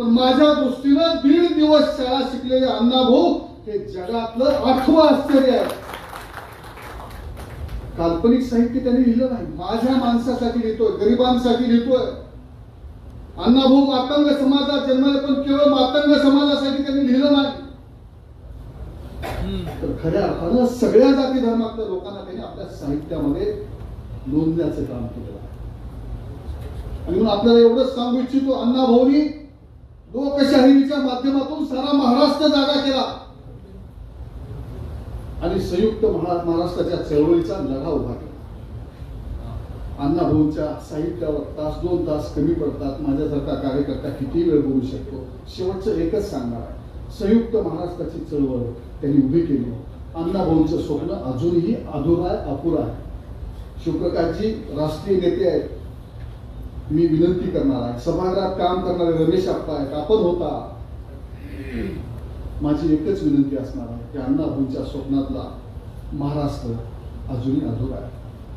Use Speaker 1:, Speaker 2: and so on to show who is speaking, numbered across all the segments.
Speaker 1: पण माझ्या दृष्टीनं दीड दिवस शाळा शिकलेले अण्णाभाऊ हे जगातलं आठवं आश्चर्य आहे. काल्पनिक साहित्य त्यांनी लिहिलं नाही. माझ्या माणसासाठी लिहितोय गरिबांसाठी लिहितोय. अण्णाभाऊ मातंग समाजात जन्मले पण केवळ मातंग समाजासाठी त्यांनी लिहिलं नाही. तर खऱ्या अर्थानं सगळ्या जाती धर्मातल्या लोकांना त्यांनी आपल्या साहित्यामध्ये नोंदण्याचं काम केलं आणि म्हणून आपल्याला एवढंच सांगू इच्छितो अण्णा भाऊनी लोकशाहीच्या माध्यमातून सारा महाराष्ट्र जागा केला. आणि संयुक्त महा- महाराष्ट्राच्या चळवळीचा लढा उभा केला. अण्णाभाऊंच्या साहित्यावर तास दोन तास कमी पडतात. माझ्यासारखा कार्यकर्ता किती वेळ बोलू शकतो. शेवटचं एकच सांगणार आहे. संयुक्त महाराष्ट्राची चळवळ त्यांनी उभी केली. अण्णाभाऊंचं स्वप्न अजूनही अधुरा अपुरा आहे. शिवप्रकाशजी राष्ट्रीय नेते आहेत. मी विनंती करणार आहे. सभागृहात काम करणारे रमेश आप्पा आहेत. आपण होता. माझी एकच विनंती असणार आहे की अण्णाभूंच्या स्वप्नातला महाराष्ट्र अजूनही अधूर आहे.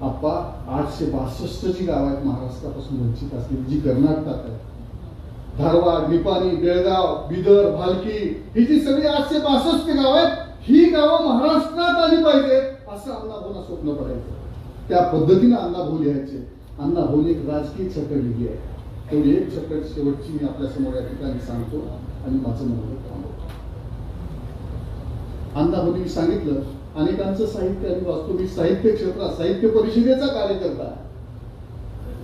Speaker 1: आप्पा आठशे बासष्ट जी गाव आहेत महाराष्ट्रापासून वंचित असलेली जी कर्नाटकात आहे धारवाड निपाणी बेळगाव बिदर भालकी ही जी सगळी आठशे बासष्ट गाव आहेत ही गावं महाराष्ट्रात आली पाहिजेत असं अण्णाभाऊंना स्वप्न पडायचं. त्या पद्धतीने अण्णाभाऊ लिहायचे. अण्णाभाऊने एक राजकीय छकड लिहिली आहे. तेवढी एक छकड शेवटची मी आपल्यासमोर या ठिकाणी सांगतो आणि माझं मनोगत थांबवतो अण्णाभाऊंनी सांगितलं. अनेकांचं साहित्य आणि वाचतो मी साहित्य क्षेत्रात साहित्य परिषदेचा कार्यकर्ता.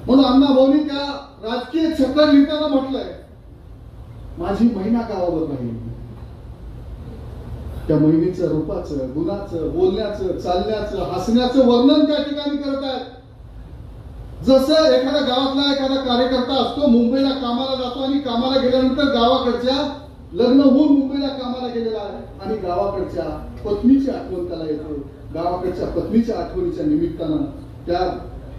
Speaker 1: म्हणून म्हणून अण्णाभाऊनी त्या राजकीय छकड लिहिताना म्हटलंय माझी महिना गावावर नाही त्या महिनेचं रूपाचं गुणाचं बोलण्याचं चालण्याचं हसण्याचं वर्णन त्या ठिकाणी करत आहेत जसं एखाद्या गावातला एखादा कार्यकर्ता असतो मुंबईला कामाला जातो आणि कामाला गेल्यानंतर गावाकडच्या लग्न होऊन मुंबईला कामाला गेलेला आहे आणि गावाकडच्या पत्नीची आठवण त्याला येतो. गावाकडच्या पत्नीच्या आठवणीच्या निमित्तानं त्या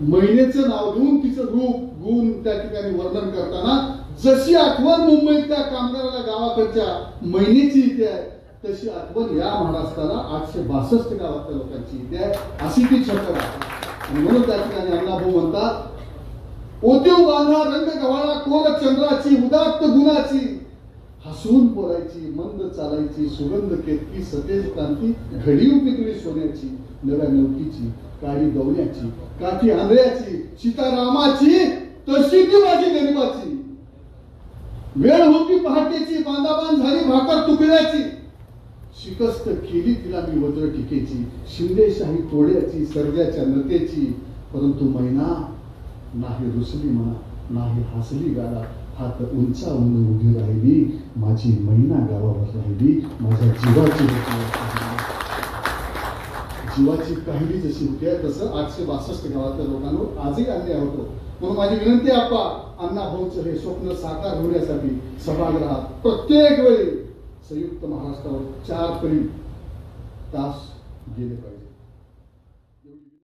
Speaker 1: महिलेचं नाव घेऊन तिचं रूप गुण त्या ठिकाणी वर्णन करताना जशी आठवण मुंबईतल्या कामगाराला गावाकडच्या महिनेची इथे आहे तशी आठवण या महाराष्ट्राला आठशे बासष्ट गावातल्या लोकांची इथे आहे. अशी ती छकड आहे. आणि म्हणून त्या ठिकाणी अण्णाभाऊ म्हणतात ओतीव बांधा रंग गवाळा कोर चंद्राची उदात्त गुणाची हसून बोलायची मंद चालायची सुगंध केतकी सतेज क्रांती घडीव पिकली सोन्याची नव्या नवकीची काळी गवण्याची काठी आंधळ्याची सीतारामाची तशी ती माझी गरीबाची. वेळ होती पहाटेची बांधाबांध झाली भाकर तुकड्याची. शिकस्त केली तिला मी वज्र टिकेची. शिंदेशाही तोड्याची सर्जाच्या नतेची. परंतु मैना नाही रुसली म्हणा नाही हसली गाला हात उंचावून उभी राहिली. माझी मैना गावावर राहिली. माझ्या जीवाची जीवाची काहिली जशी होती आहे तसं आठशे बासष्ट गावातल्या लोकांवर आजही अन्याय होतो. म्हणून माझी विनंती आहे आप्पा अण्णा भाऊचं हे स्वप्न साकार होण्यासाठी सभागृहात प्रत्येक वेळी महाराष्ट्रावर चार तरी तास गेले पाहिजे.